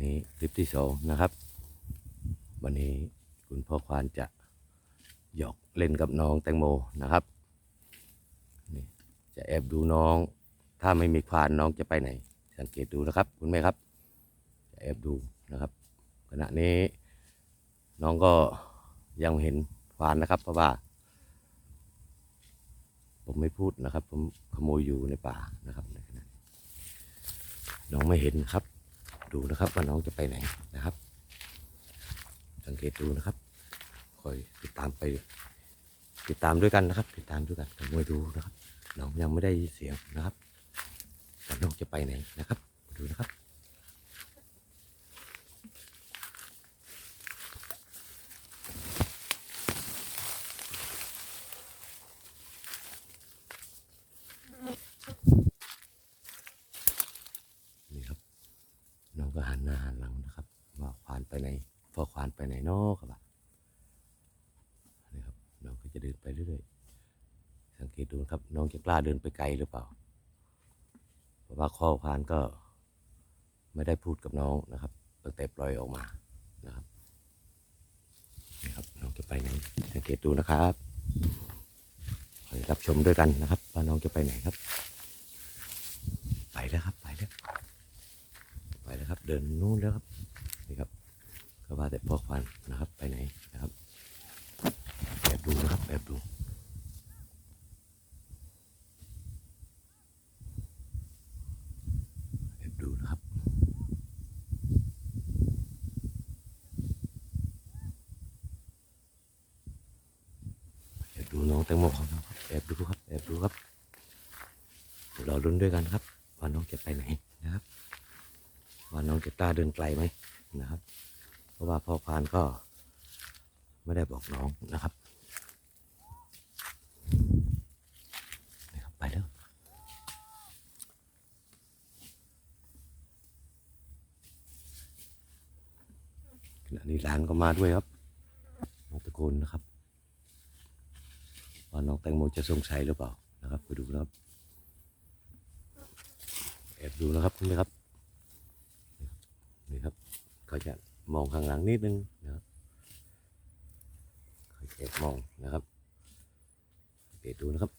นี่คลิปที่สองนะครับ วันนี้คุณพ่อควานจะหยอกเล่นกับน้องแตงโมนะครับนี่จะแอบดูน้อง ถ้าไม่มีควานน้องจะไปไหน สังเกตดูนะครับ คุณแม่ครับ จะแอบดูนะครับ ขณะนี้น้องก็ยังเห็นควานนะครับ เพราะว่า ผมไม่พูดนะครับ ผมขโมยอยู่ในป่านะครับในขณะน้องไม่เห็นครับ ดูนะครับว่าน้องจะไปไหนนะครับ สังเกตดูนะครับ คอยติดตามไป ติดตามด้วยกันนะครับ ติดตามด้วยกันขโมยดูนะครับ น้องยังไม่ได้เสียงนะครับว่าน้องจะไปไหนนะครับ ดูนะครับ นี่ครับ น้อง ก็หันหน้าหันหลังนะครับ ว่าควานไปไหนพอควานไปไหนนอะครับนี่ครับน้องก็จะเดินไปเรื่อยๆสังเกตดูครับ น้องจะกล้าเดินไปไกลหรือเปล่า เพราะว่าข้อควานก็ไม่ได้พูดกับน้องนะครับตั้งแต่ปล่อยออกมานะครับนี่ครับน้องจะไปไหนสังเกตดูนะครับคอยรับชมด้วยกันนะครับว่าน้องจะไปไหนครับ ไปแล้วครับไปแล้ว ไปแล้วครับ เดินนู่นแล้วครับนี่ครับก็ว่าแต่พอควันนะครับไปไหนนะครับแอบดูนะครับแอบดูแอบดูนะครับแอบดูน้องแตงโมของเราครับแอบดูครับแอบดูครับเดี๋ยวเราลุ้นด้วยกันครับว่าน้องจะไปไหนนะครับ ว่าน้องจะกล้าเดินไกลไหมนะครับ เพราะว่าพ่อพานก็ไม่ได้บอกน้องนะครับไปแล้วขณะนี้หลานก็มาด้วยครับ มาตะโกนนะครับว่าน้องแตงโมจะสงสัยหรือเปล่านะครับ ไปดูนะครับแอบดูนะครับคุณไหมครับ นี่ครับก็จะมองข้างหลังนิดนึงนะครับค่อยเก็บมองนะครับเปิดดูนะครับ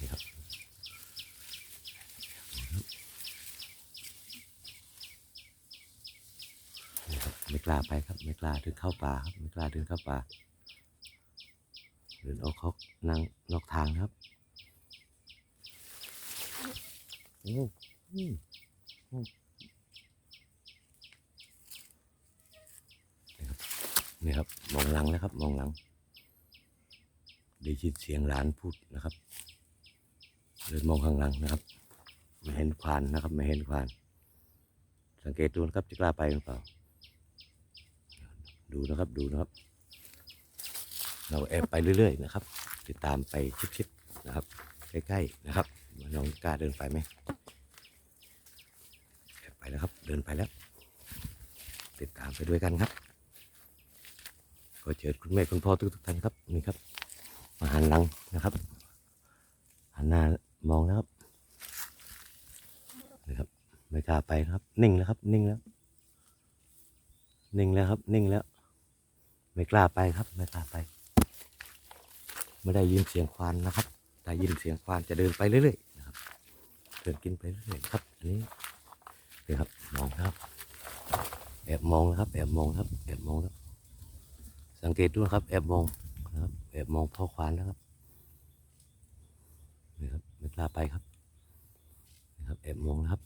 นี่ครับนี่ครับไม่กล้าไปครับไม่กล้าเดินเข้าป่าครับไม่กล้าเดินเข้าป่าเดินออกเขานั่งนอกทางครับ โอ้อืมอืมนี่ครับนี่ครับมองหลังนะครับมองหลัง ได้ยินเสียงหลานพูดนะครับเดินมองข้างหลังนะครับ ไม่เห็นควานนะครับ ไม่เห็นควาน สังเกตดูนะครับจะกล้าไปหรือเปล่า ดูนะครับดูนะครับ เราแอบไปเรื่อยๆนะครับ ติดตามไปชิดๆนะครับ ใกล้ๆนะครับน้องกล้าเดินไปไหม แล้วครับ เดินไปแล้ว ติดตามไปด้วยกันครับก็เจอคุณแม่คุณพ่อทุกๆท่านครับนี่ครับ มาหันหลังนะครับหันหน้ามองแล้วครับนี่ครับ ไม่กล้าไปครับ นิ่งแล้วครับ นิ่งแล้ว นิ่งแล้วครับ นิ่งแล้ว ไม่กล้าไปครับ ไม่กล้าไป ไม่ได้ยินเสียงควานนะครับแต่ยินเสียงควานจะเดินไปเรื่อยๆนะครับเดินกินไปเรื่อยๆครับอันนี้ นี่ครับมองครับ แอบมองนะครับ แอบมองครับ แอบมองครับ สังเกตดูนะครับ แอบมองนะครับ แอบมองพ่อควานนะครับนี่ครับไม่กล้าไปครับนะครับแอบมองนะครับ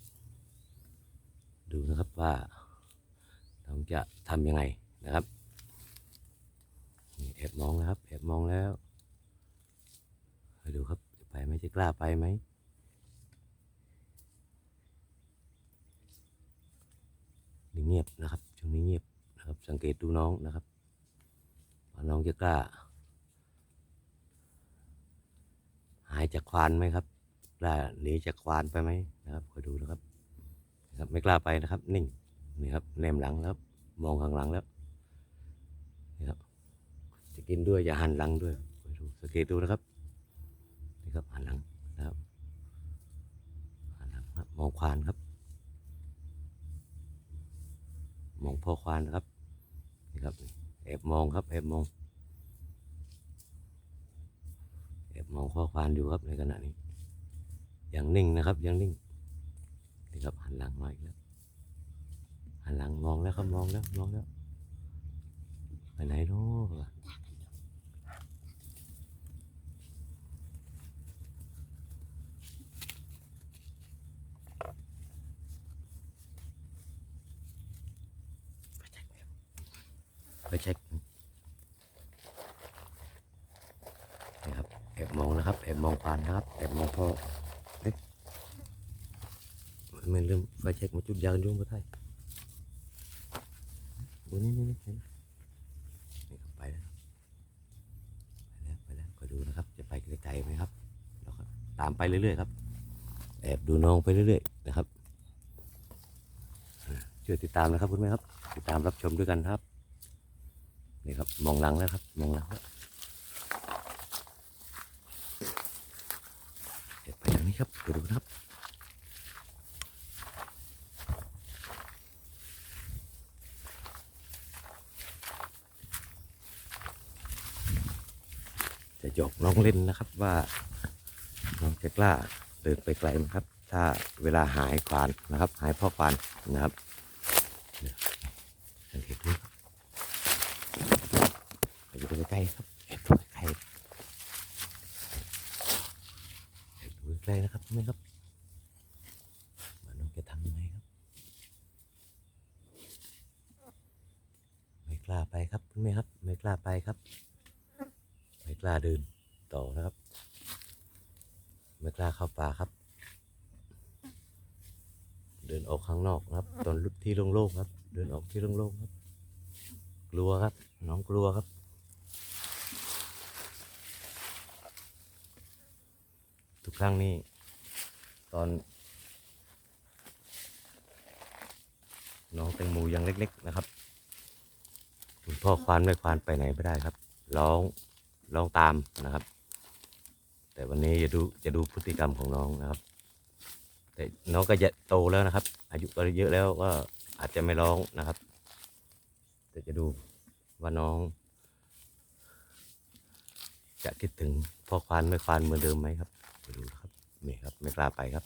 ดูนะครับว่าเราจะทำยังไงนะครับแอบมองนะครับ แอบมองแล้วดูครับ จะไปไหมจะกล้าไปไหม นี่เงียบนะครับช่วงนี้เงียบนะครับ สังเกตดูน้องนะครับว่าน้องจะกล้า หายจากควานไหมครับกล้าหนีจากควานไปไหมนะครับคอยดูนะครับนะครับ ไม่กล้าไปนะครับ นิ่งนี่ครับแนมหลังแล้วมองข้างหลังแล้วนี่ครับ จะกินด้วยอย่าหันหลังด้วยคอยดูสังเกตดูนะครับนี่ครับหันหลังนะครับควานครับมอง พอควานนะครับนี่ครับแอบมองครับแอบมองแอบมองพอควานอยู่ครับในขณะนี้ยังนิ่งนะครับยังนิ่งนี่ครับหันหลังมาอีกแล้วหันหลังมองแล้วครับมองแล้วมองแล้วไปไหนเนาะ ไปเช็คนี่ครับแอบมองนะครับแอบมองผ่านนะครับแอบมองพ่อเอ๊ะมันลืมไฟเช็คมาจุดยางยุ่งก็ได้ดูนี่นี่นี่นี่นี่ครับไปแล้วไปแล้วไปแล้วก็ดูนะครับ จะไปไกลๆไหมครับแล้วก็ตามไปเรื่อยๆครับ แอบดูน้องไปเรื่อยๆนะครับช่วยติดตามนะครับคุณแม่ครับ ติดตามรับชมด้วยกันครับ นี่ครับมองหลังแล้วครับมองหลังแล้วเดี๋ยวไปทางนี้ครับไปดูครับจะหยอกน้องเล่นนะครับว่าน้องจะกล้าเดินไปไกลไหมครับ ถ้าเวลาหายควานนะครับ หายพ่อควานนะครับเนี่ยสังเกตดูครับ ไปดูใกล้ๆ ครับแอบดูใกล้ๆแอบดูใกล้ๆนะครับแม่ครับว่าน้องจะทำยังไงครับ ไม่กล้าไปครับคุณแม่ครับ ไม่กล้าไปครับ ไม่กล้าเดินต่อนะครับ ไม่กล้าเข้าป่าครับ เดินออกข้างนอกครับ ตอนที่โล่งๆครับ เดินออกที่โล่งๆครับ กลัวครับ น้องกลัวครับ ทุกครั้งนี้ตอน น้องแตงโมยังเล็ก ๆ นะครับคุณพ่อควานไม่ควานไปไหนไม่ได้ครับ ร้องร้องตามนะครับ แต่วันนี้จะดูจะดูพฤติกรรมของน้องนะครับ แต่น้องก็จะโตแล้วนะครับ อายุก็เยอะแล้วก็อาจจะไม่ร้องนะครับ แต่จะดูว่าน้อง จะคิดถึงพ่อควานไม่ควานเหมือนเดิมไหมครับ ดูครับนี่ครับไม่กล้าไปครับ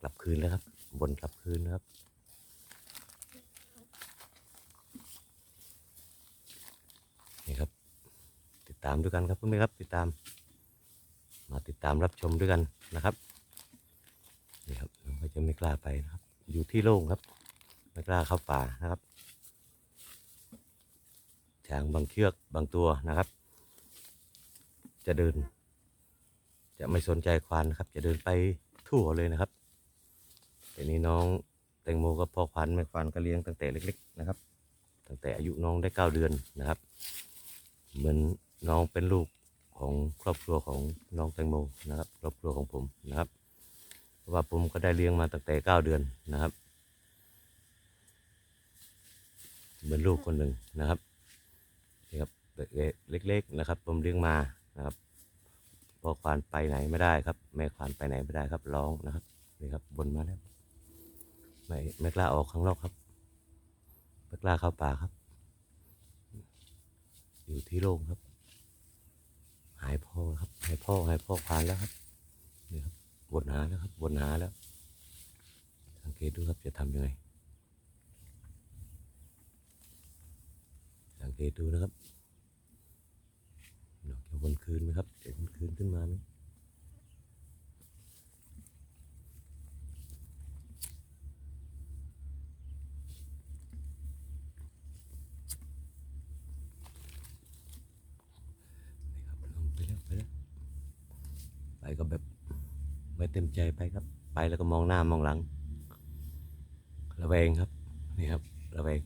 กลับคืนแล้วครับ บนกลับคืนนะครับนี่ครับ ติดตามด้วยกันครับเพื่อนๆครับ ติดตาม มาติดตามรับชมด้วยกันนะครับนี่ครับน้องก็จะไม่กล้าไปนะครับ อยู่ที่โล่งครับ ไม่กล้าเข้าป่านะครับช้างบางเชือกบางตัวนะครับ จะเดิน จะไม่สนใจควานนะครับ จะเดินไปทั่วเลยนะครับแต่นี้น้องแตงโมกับพ่อควานแม่ควานก็เลี้ยงตั้งแต่เล็ก ๆ นะครับ ตั้งแต่อายุน้องได้เก้าเดือนนะครับ เหมือนน้องเป็นลูกของครอบครัวของน้องแตงโมนะครับ ครอบครัวของผมนะครับเพราะว่าผมก็ได้เลี้ยงมาตั้งแต่เก้าเดือนนะครับ เหมือนลูกคนหนึ่งนะครับนี่ครับเล็กๆนะครับ ผมเลี้ยงมานะครับ พอควานไปไหนไม่ได้ครับ แม่ควานไปไหนไม่ได้ครับร้องนะครับนี่ครับบนมาแล้วไม่ไม่กล้าออกข้างนอกครับไม่กล้าเข้าป่าครับ อยู่ที่โล่งครับ หายพ่อครับหายพ่อหายพ่อควานแล้วครับนี่ครับวนหาแล้วครับวนหาแล้ว สังเกตดูครับจะทำยังไงสังเกตดูนะครับ วนคืนไหมครับจะวนคืนขึ้นมาไหมนี่ครับลงไปแล้วไปแล้วไปก็แบบไม่เต็มใจไปครับ ไปแล้วก็มองหน้ามองหลัง ระแวงครับ นี่ครับ ระแวง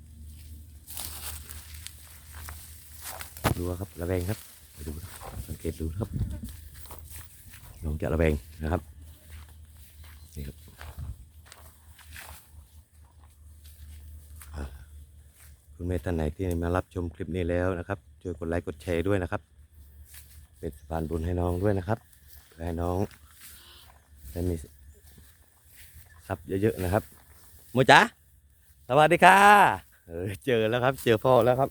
ดูครับ ระแวงครับ ไปดูครับ เกตดูครับน้องจะระแวงนะครับนี่ครับคุณแม่ท่านไหนที่มารับชมคลิปนี้แล้วนะครับช่วยกดไลค์กดแชร์ด้วยนะครับ เป็นสะพานบุญให้น้องด้วยนะครับเพื่อให้น้องได้มีทรัพย์เยอะๆนะครับโมจ๋าสวัสดีค่ะเออเจอแล้วครับ เจอพ่อแล้วครับ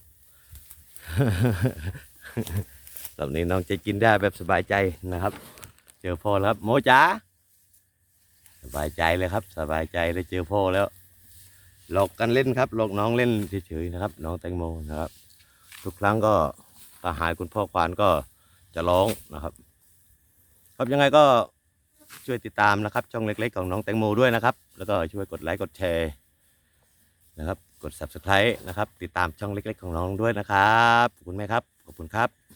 ตอนนี้น้องจะกินได้แบบสบายใจนะครับ เจอพ่อแล้วครับโมจ๋าสบายใจเลยครับ สบายใจเลยเจอพ่อแล้ว หลอกกันเล่นครับ หลอกน้องเล่นเฉยๆนะครับ น้องแตงโมนะครับ ทุกครั้งก็ถ้าหายคุณพ่อควานก็จะร้องนะครับ ครับยังไงก็ช่วยติดตามนะครับ ช่องเล็ก ๆ ของน้องแตงโมด้วยนะครับ แล้วก็ช่วยกดไลค์กดแชร์นะครับ กด subscribe นะครับ ติดตามช่องเล็ก ๆ ของน้องด้วยนะครับขอบคุณแม่ครับขอบคุณครับ